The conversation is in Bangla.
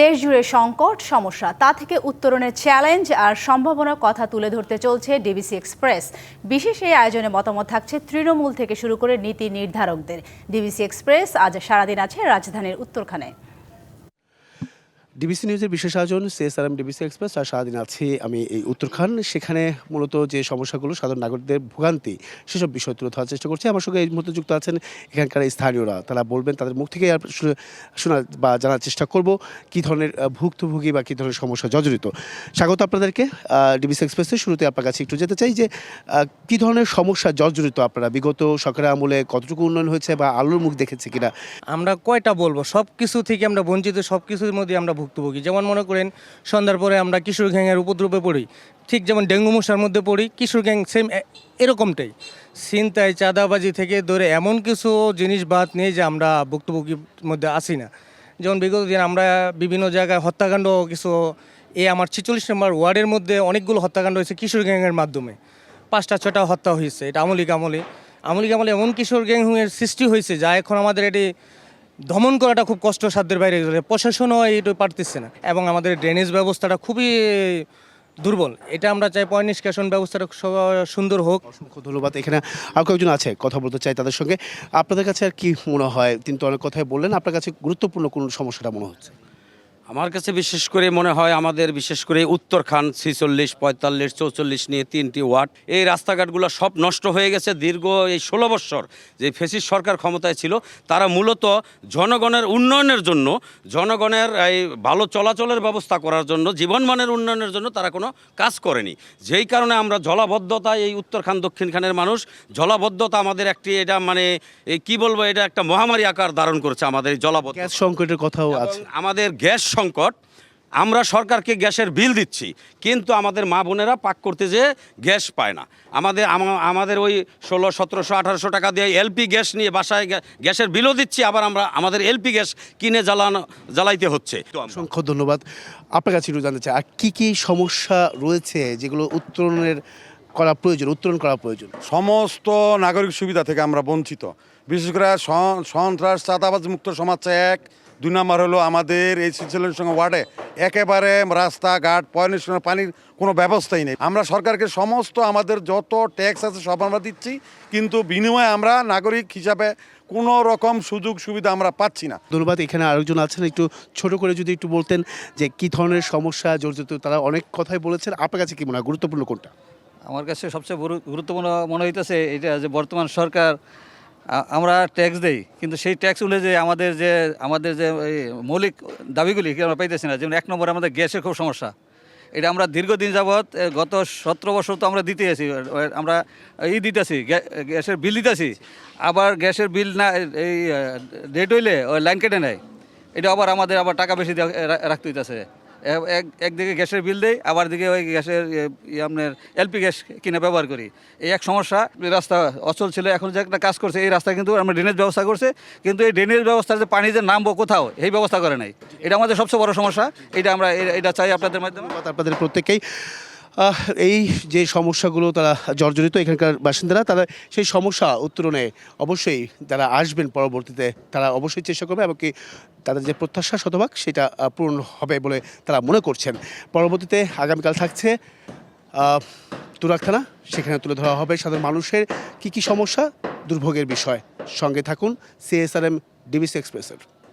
দেশ জুড়ে সংকট, সমস্যা, তা থেকে উত্তরণের চ্যালেঞ্জ আর সম্ভাবনার কথা তুলে ধরতে চলছে ডিবিসি এক্সপ্রেস বিশেষ এই আয়োজনে মতামত থাকছে তৃণমূল থেকে শুরু করে নীতি নির্ধারকদের। ডিবিসি এক্সপ্রেস আজ সারাদিন আছে রাজধানীর উত্তরখানে। ডিবিসি নিউজের বিশেষ আয়োজন সিএসআরএম ডিবিসি এক্সপ্রেস আর সারাদিন আছি আমি এই উত্তরখান সেখানে মূলত যে সমস্যাগুলো সাধারণ নাগরিকদের ভোগান্তি, সেসব বিষয় তুলে ধরার চেষ্টা করছি। আমার সঙ্গে এই মুহূর্তে যুক্ত আছেন এখানকার স্থানীয়রা। তারা বলবেন, তাদের মুখ থেকে শুনে- বা জানার চেষ্টা করব কী ধরনের ভুক্তভোগী বা কী ধরনের সমস্যা জর্জরিত। স্বাগত আপনাদেরকে ডিবিসি এক্সপ্রেসের শুরুতে আপনার কাছে একটু যেতে চাই যে কী ধরনের সমস্যা জর্জরিত আপনারা? বিগত সরকারের আমলে কতটুকু উন্নয়ন হয়েছে বা আলোর মুখ দেখেছে কিনা? আমরা কয়টা বলব? সব কিছু থেকে আমরা বঞ্চিত সব কিছুর মধ্যে আমরা ভুক্তভোগী। যেমন মনে করেন, সন্ধ্যার পরে আমরা কিশোর গ্যাংয়ের উপদ্রবে পড়ি। ঠিক যেমন ডেঙ্গু মশার মধ্যে পড়ি, কিশোর গ্যাং সেম এরকমটাই। ছিনতাই, চাঁদাবাজি থেকে ধরে এমন কিছু জিনিস বাদ নেই যে আমরা ভুক্তভোগীর মধ্যে আসি না। যেমন বিগত দিন আমরা বিভিন্ন জায়গায় হত্যাকাণ্ড কিছু, এ আমার ছিচল্লিশ নম্বর ওয়ার্ডের মধ্যে অনেকগুলো হত্যাকাণ্ড হয়েছে কিশোর গ্যাংয়ের মাধ্যমে। পাঁচটা, ছটা হত্যা হয়েছে, এটা আমলিক আমলে আমলিক আমলে এমন কিশোর গ্যাংয়ের সৃষ্টি হয়েছে যা এখন আমাদের এটি দমন করাটা খুব কষ্টসাধ্যের বাইরে গেছে। প্রশাসনও এটা পারতেছে না এবং আমাদের ড্রেনেজ ব্যবস্থাটা খুবই দুর্বল। এটা আমরা চাই পয় নিষ্কাশন ব্যবস্থাটা সুন্দর হোক। অসংখ্য ধন্যবাদ। এখানে আর কয়েকজন আছে, কথা বলতে চাই তাদের সঙ্গে। আপনাদের কাছে আর কি মনে হয়? তিনি তো অনেক কথাই বললেন। আপনার কাছে গুরুত্বপূর্ণ কোন সমস্যাটা মনে হচ্ছে? আমার কাছে বিশেষ করে মনে হয় আমাদের বিশেষ করে উত্তরখান ছিচল্লিশ পঁয়তাল্লিশ চৌচল্লিশ নিয়ে তিনটি ওয়ার্ড। এই রাস্তাঘাটগুলো সব নষ্ট হয়ে গেছে দীর্ঘ এই ষোলো বৎসর যে ফেসিস সরকার ক্ষমতায় ছিল। তারা মূলত জনগণের উন্নয়নের জন্য জনগণের এই ভালো চলাচলের ব্যবস্থা করার জন্য জীবনমানের উন্নয়নের জন্য তারা কোনো কাজ করেনি। যেই কারণে আমরা জলাবদ্ধতা এই উত্তরখান দক্ষিণখানের মানুষ জলাবদ্ধতা আমাদের একটি এটা মানে এই কি বলব এটা একটা মহামারী আকার ধারণ করেছে আমাদের এই জলাবদ্ধতা। সংকটের কথাও আছে। আমাদের গ্যাস সংকট আমরা সরকারকে গ্যাসের বিল দিচ্ছি কিন্তু আমাদের মা বোনেরা পাক করতে যেয়ে গ্যাস পায় না। আমাদের আমাদের ওই ষোলো সতেরোশো আঠারোশো টাকা দিয়ে এলপি গ্যাস নিয়ে বাসায় গ্যাসের বিলও দিচ্ছি আবার আমরা আমাদের এলপি গ্যাস কিনে জ্বালানো জ্বালাইতে হচ্ছে। তো অসংখ্য ধন্যবাদ। আপনার কাছে একটু জানতে চাই আর কী কী সমস্যা রয়েছে যেগুলো উত্তরণের করা প্রয়োজন উত্তরণ করা প্রয়োজন? সমস্ত নাগরিক সুবিধা থেকে আমরা বঞ্চিত। বিশেষ করে সন- সন্ত্রাস চাঁদাবাজ মুক্ত সমাজ এক দুই নম্বর হলো আমাদের এই সিলসিলের সঙ্গে ওয়ার্ডে একেবারে রাস্তাঘাট পয়নিষ্কাশন পানির কোনো ব্যবস্থাই নেই। আমরা সরকারকে সমস্ত আমাদের যত ট্যাক্স আছে সব আমরা দিচ্ছি কিন্তু বিনিময়ে আমরা নাগরিক হিসাবে কোনো রকম সুযোগ সুবিধা আমরা পাচ্ছি না। ধন্যবাদ এখানে আরেকজন আছেন একটু ছোট করে যদি একটু বলতেন যে কি ধরনের সমস্যা জর্জরিত তারা অনেক কথাই বলেছেন। আপনার কাছে কি মনে হয় গুরুত্বপূর্ণ কোনটা? আমার কাছে সবচেয়ে বড়- গুরুত্বপূর্ণ মনে হইতেছে এটা যে বর্তমান সরকার আমরা ট্যাক্স দেই, কিন্তু সেই ট্যাক্স অনুযায়ী আমাদের যে আমাদের যে মৌলিক দাবিগুলি কি আমরা পাইতেছি না, যেমন এক নম্বরে আমাদের গ্যাসের খুব সমস্যা। এটা আমরা দীর্ঘদিন যাবৎ গত সতেরো বছর তো আমরা দিতে আছি আমরা ই দিতেছি গ্যাসের বিল দিতেছি। আবার গ্যাসের বিল না এই ডেট হইলে ওই লাইন কেটে নেয়। এটা আবার আমাদের আবার টাকা বেশি রাখতে হইতেছে। এক একদিকে গ্যাসের বিল দেয় আবার দিকে ওই গ্যাসের আপনার এলপি গ্যাস কিনে ব্যবহার করি। এই এক সমস্যা রাস্তা অচল ছিল, এখন যে একটা কাজ করছে, এই রাস্তা কিন্তু আমরা ড্রেনেজ ব্যবস্থা করছে, কিন্তু এই ড্রেনেজ ব্যবস্থা যে পানি যে নামবো কোথাও, এই ব্যবস্থা করে নাই। এটা আমাদের সবচেয়ে বড় সমস্যা, এটা আমরা এটা চাই আপনাদের মাধ্যমে। আপনাদের প্রত্যেকেই এই যে সমস্যাগুলো তারা জর্জরিত এখানকার বাসিন্দারা, তারা সেই সমস্যা উত্তরণে অবশ্যই যারা আসবেন পরবর্তীতে, তারা অবশ্যই চেষ্টা করবে এবং কি তাদের যে প্রত্যাশা শতভাগ সেটা পূরণ হবে বলে তারা মনে করছেন। পরবর্তীতে আগামীকাল থাকছে তুরাক থানা সেখানে তুলে ধরা হবে সাধারণ মানুষের কি কি সমস্যা, দুর্ভোগের বিষয়। সঙ্গে থাকুন সিএসআরএম ডিবিসি এক্সপ্রেসের